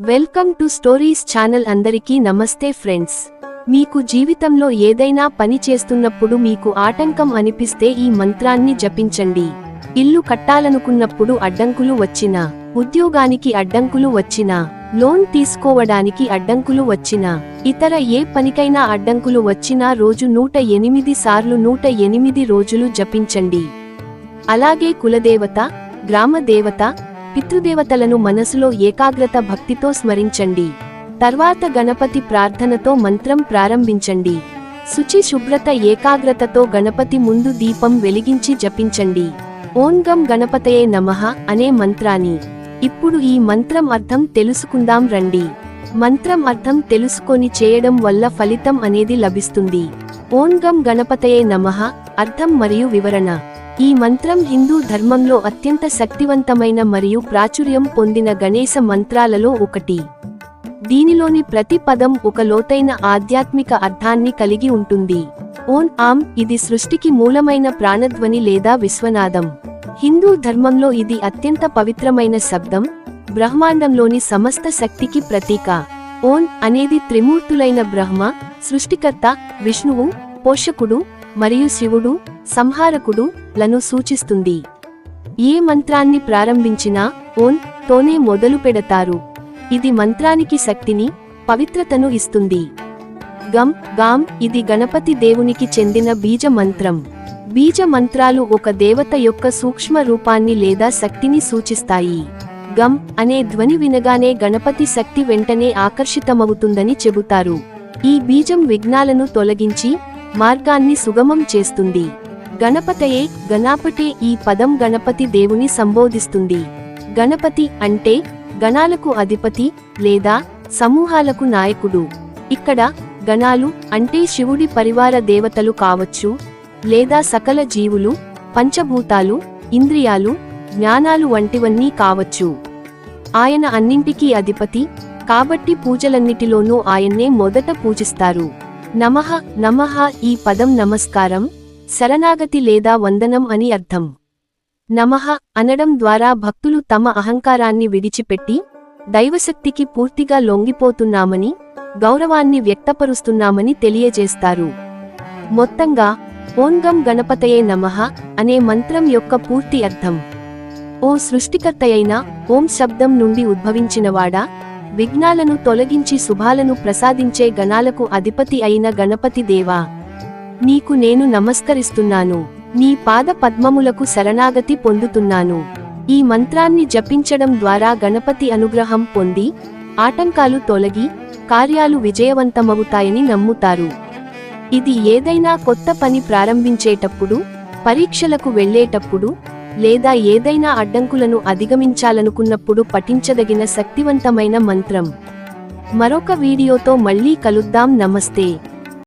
Welcome to stories channel అందరికీ నమస్తే friends. మీకు జీవితంలో ఏదైనా పని చేస్తున్నప్పుడు మీకు ఆటంకం అనిపిస్తే ఈ మంత్రాన్ని జపించండి. ఇల్లు కట్టాలనుకున్నప్పుడు అడ్డంకులు వచ్చినా ఉద్యోగానికి అడ్డంకులు వచ్చినా లోన్ తీసుకోవడానికి అడ్డంకులు వచ్చినా ఇతర ఏ పనికైనా అడ్డంకులు వచ్చినా రోజు నూట ఎనిమిది సార్లు నూట ఎనిమిది రోజులు జపించండి. అలాగే కులదేవత గ్రామదేవత పితృదేవతలను మనసులో ఏకాగ్రత భక్తితో స్మరించండి. తర్వాత గణపతి ప్రార్థనతో మంత్రం ప్రారంభించండి. శుచి శుభ్రత ఏకాగ్రతతో గణపతి ముందు దీపం వెలిగించి జపించండి. ఓం గం గణపతయే నమః అనే మంత్రాన్ని. ఇప్పుడు ఈ మంత్రం అర్థం తెలుసుకుందాం రండి. మంత్రం అర్థం తెలుసుకొని చేయడం వల్ల ఫలితం అనేది లభిస్తుంది. ఓం గం గణపతయే నమః అర్థం మరియు వివరణ. ఈ మంత్రం హిందూ ధర్మంలో అత్యంత శక్తివంతమైన మరియు ప్రాచుర్యం పొందిన గణేశ మంత్రాలలో ఒకటి. దీనిలోని ప్రతి పదం ఒక లోతైన ఆధ్యాత్మిక అర్థాన్ని కలిగి ఉంటుంది. ఓన్ ఆమ్ ఇది సృష్టికి మూలమైన ప్రాణధ్వని లేదా విశ్వనాదం. హిందూ ధర్మంలో ఇది అత్యంత పవిత్రమైన శబ్దం బ్రహ్మాండంలోని సమస్త శక్తికి ప్రతీక. ఓన్ అనేది త్రిమూర్తులైన బ్రహ్మ సృష్టికర్త విష్ణువు పోషకుడు మరియు శివుడు సంహారకుడు లను సూచిస్తుంది. ఏ మంత్రాన్ని ప్రారంభించినా ఓన్ తోనే మొదలు పెడతారు. ఇది మంత్రానికి శక్తిని పవిత్రతను ఇస్తుంది. గం గామ్ ఇది గణపతి దేవునికి చెందిన బీజ మంత్రం బీజ మంత్రాలు ఒక దేవత యొక్క సూక్ష్మ రూపాన్ని లేదా శక్తిని సూచిస్తాయి. గం అనే ధ్వని వినగానే గణపతి శక్తి వెంటనే ఆకర్షితమవుతుందని చెబుతారు. ఈ బీజం విఘ్నాలను తొలగించి మార్గాన్ని సుగమం చేస్తుంది. గణపతయే గణాపటే ఈ పదం గణపతి దేవుని సంబోధిస్తుంది. గణపతి అంటే గణాలకు అధిపతి లేదా సమూహాలకు నాయకుడు. ఇక్కడ గణాలు అంటే శివుడి పరివార దేవతలు కావచ్చు లేదా సకల జీవులు పంచభూతాలు ఇంద్రియాలు జ్ఞానాలు వంటివన్నీ కావచ్చు. ఆయన అన్నింటికీ అధిపతి కాబట్టి పూజలన్నిటిలోనూ ఆయన్నే మొదట పూజిస్తారు. నమః నమః ఈ పదం నమస్కారం శరణాగతి లేదా వందనం అని అర్థం. నమః అనడం ద్వారా భక్తులు తమ అహంకారాన్ని విడిచిపెట్టి దైవశక్తికి పూర్తిగా లొంగిపోతున్నామని గౌరవాన్ని వ్యక్తపరుస్తున్నామని తెలియజేస్తారు. మొత్తంగా ఓంగం గణపతయే నమః అనే మంత్రం యొక్క పూర్తి అర్థం. ఓ సృష్టికర్తయైన ఓం శబ్దం నుండి ఉద్భవించినవాడా? విఘ్నాలను తొలగించి శుభాలను ప్రసాదించే గణాలకు అధిపతి అయిన గణపతి దేవా. నీకు నేను నమస్కరిస్తున్నాను. నీ పాద పద్మములకు శరణాగతి పొందుతున్నాను. ఈ మంత్రాన్ని జపించడం ద్వారా గణపతి అనుగ్రహం పొంది ఆటంకాలు తొలగి కార్యాలు విజయవంతమవుతాయని నమ్ముతారు. ఇది ఏదైనా కొత్త పని ప్రారంభించేటప్పుడు పరీక్షలకు వెళ్ళేటప్పుడు లేదా ఏదైనా అడ్డంకులను అధిగమించాలనుకున్నప్పుడు పఠించదగిన శక్తివంతమైన మంత్రం. మరొక వీడియోతో మళ్ళీ కలుద్దాం. నమస్తే.